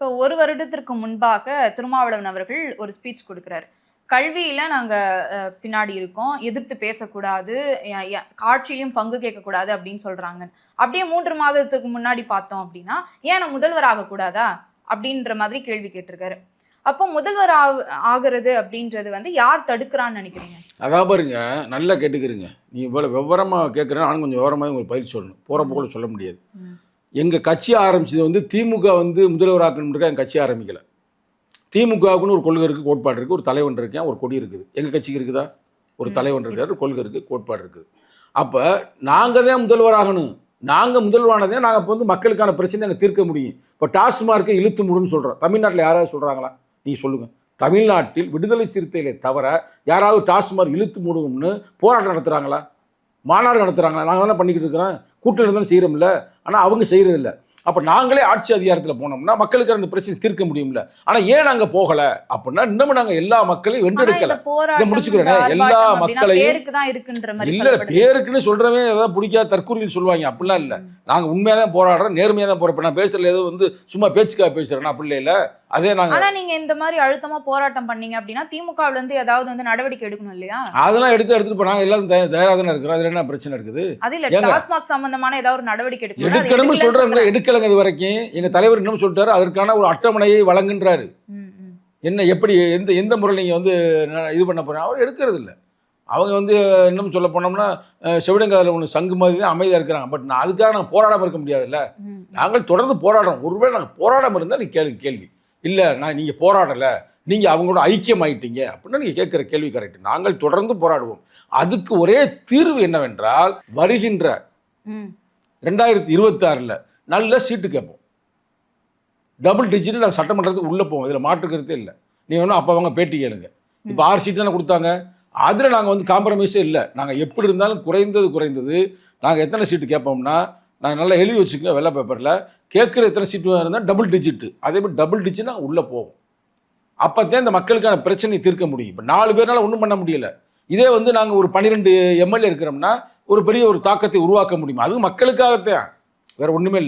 இப்போ ஒரு வருடத்திற்கு முன்பாக திருமாவளவன் அவர்கள் ஒரு ஸ்பீச் கொடுக்குறாரு. கல்வியில நாங்க அஹ், பின்னாடி இருக்கோம். எதிர்த்து பேசக்கூடாது. ஆட்சியிலும் பங்கு கேட்கக்கூடாது அப்படின்னு சொல்றாங்க. அப்படியே மூன்று மாதத்துக்கு முன்னாடி பார்த்தோம் அப்படின்னா ஏன் நான் முதல்வர் ஆகக்கூடாதா? அப்படின்ற மாதிரி கேள்வி கேட்டிருக்காரு. அப்போ முதல்வர் ஆகு- ஆகுறது அப்படின்றது வந்து யார் தடுக்கிறான்னு நினைக்கிறீங்க? அதான் பாருங்க நல்லா கேட்டுக்கிறீங்க. நீ இவ்வளோ விவரமாக கேட்குறேன் நானும் கொஞ்சம் விவரமாக உங்களுக்கு பயிர் சொல்லணும். போகிறப்ப கூட சொல்ல முடியாது. எங்கள் கட்சி ஆரம்பிச்சது வந்து திமுக வந்து முதல்வராக்கணுன்றக்க எங்கள் கட்சி ஆரம்பிக்கல. திமுகவுக்குன்னு ஒரு கொள்கை இருக்குது கோட்பாடு இருக்குது ஒரு தலைவன் இருக்கேன் ஒரு கொடி இருக்குது. எங்கள் கட்சிக்கு இருக்குதா? ஒரு. தலைவன் இருக்காரு கொள்கை இருக்குது கோட்பாடு இருக்குது அப்போ நாங்கள் தான் முதல்வராகணும் நாங்கள் முதல்வரானதே நாங்கள் இப்போ வந்து மக்களுக்கான பிரச்சனை நாங்கள் தீர்க்க முடியும். இப்போ டாஸ்மார்க்கை இழுத்து முடுன்னு சொல்கிறோம் தமிழ்நாட்டில் யாராவது சொல்கிறாங்களா நீங்கள் சொல்லுங்கள் தமிழ்நாட்டில் விடுதலை சிறுத்தைகளை தவிர யாராவது டாஸ்மார்க் இழுத்து மூடுவோம்னு போராட்டம் நடத்துகிறாங்களா மாநாடு நடத்துகிறாங்களா நாங்கள் தானே பண்ணிக்கிட்டு இருக்கிறோம். கூட்டம் தானே செய்கிறோம்ல ஆனால் அவங்க செய்கிறதில்ல அப்போ நாங்களே ஆட்சி அதிகாரத்தில் போனோம்னா மக்களுக்கு அந்த பிரச்சனை தீர்க்க முடியும்ல. ஆனால் ஏன் நாங்கள் போகலை? அப்படின்னா இன்னமும் நாங்கள் எல்லா மக்களையும் ஆனா வென்றெடுக்கலை. போராட்டம், முடிச்சுக்கிறேனே, எல்லா மக்களையும் இல்லை. பேருக்குன்னு சொல்கிறவன் ஏதாவது பிடிக்காத தற்கூரியில் சொல்லுவாங்க. அப்படிலாம் இல்லை. நாங்க நாங்கள் உண்மையாக தான் போராடுறோம் நேர்மையாக தான் போகிறோம் நான் பேசுகிறதுல ஏதோ வந்து சும்மா பேச்சுக்காக பேசுகிறேன்னா அப்படி இல்லை. அதே நாங்கள் ஆனா நீங்க இந்த மாதிரி அழுத்தமா போராட்டம் பண்ணீங்க அப்படின்னா திமுகவுல இருந்து ஏதாவது வந்து நடவடிக்கை எடுக்கணும் இல்லையா? அதெல்லாம் எடுத்து எடுத்துட்டு போனாங்க எல்லாம் தயா- தயாரா தானே இருக்கிறோம். அதில் என்ன பிரச்சனை இருக்குது? அது இல்ல? டாஸ்மாக் சம்பந்தமான ஏதாவது ஒரு நடவடிக்கை எடுக்கணும் எடுக்கணும்னு எடுக்கலைன்னு சொல்றாங்க எடுக்கலைங்க இது வரைக்கும் எங்க தலைவர் இன்னும் சொல்லிட்டாரு அதற்கான ஒரு அட்டவணையை வழங்குன்றாரு. என்ன எப்படி எந்த எந்த முறையில் நீங்கள் வந்து இது பண்ண போறீங்க? அவர் எடுக்கிறது இல்லை. அவங்க வந்து இன்னும் சொல்ல போனோம்னா செவிடங்காதில் ஒன்று சங்கு மாதிரி தான் அமைதியாக இருக்கிறாங்க. பட் நான் அதுக்காக நாங்கள் போராடாமல் இருக்க முடியாதுல்ல. நாங்கள் தொடர்ந்து போராடுறோம். ஒருவேளை நாங்கள் போராடாமல் இருந்தால் நீ கேள்வி கேள்வி. இல்லை நான் நீங்கள் போராடலை. நீங்கள் அவங்களோட ஐக்கியம் ஆயிட்டீங்க அப்படின்னா நீங்கள் கேட்குற கேள்வி கரெக்ட் நாங்கள் தொடர்ந்து போராடுவோம். அதுக்கு ஒரே தீர்வு என்னவென்றால் வருகின்ற. ரெண்டாயிரத்தி இருபத்தாறில் நல்ல சீட்டு கேட்போம். டபுள் டிஜிட்டில் நாங்கள் சட்டமன்றத்துக்கு உள்ளே போவோம். இதில் மாற்றுக்கிறதே இல்லை. நீங்கள் வேணும் அப்போ அவங்க பேட்டி கேளுங்க. இப்போ ஆறு சீட்டு தானே கொடுத்தாங்க. அதில் நாங்கள் வந்து காம்ப்ரமைஸே இல்லை. நாங்கள் எப்படி இருந்தாலும் குறைந்தது குறைந்தது நாங்கள் எத்தனை சீட்டு கேட்போம்னா நாங்கள் நல்லா எழுதி வச்சுக்கோங்க வெள்ளை பேப்பரில் கேட்குற எத்தனை சீட்டு இருந்தால் டபுள் டிஜிட்டு அதே மாதிரி டபுள் டிஜிட் நாங்கள் உள்ளே போவோம். அப்போ தான் இந்த மக்களுக்கான பிரச்சனையை தீர்க்க முடியும். இப்போ நாலு பேர்னால ஒன்றும் பண்ண முடியல. இதே வந்து நாங்கள் ஒரு பன்னிரெண்டு எம்எல்ஏ இருக்கிறோம்னா ஒரு பெரிய ஒரு தாக்கத்தை உருவாக்க முடியும்? அது மக்களுக்காகத்தான். வேற ஒன்றுமே இல்லை.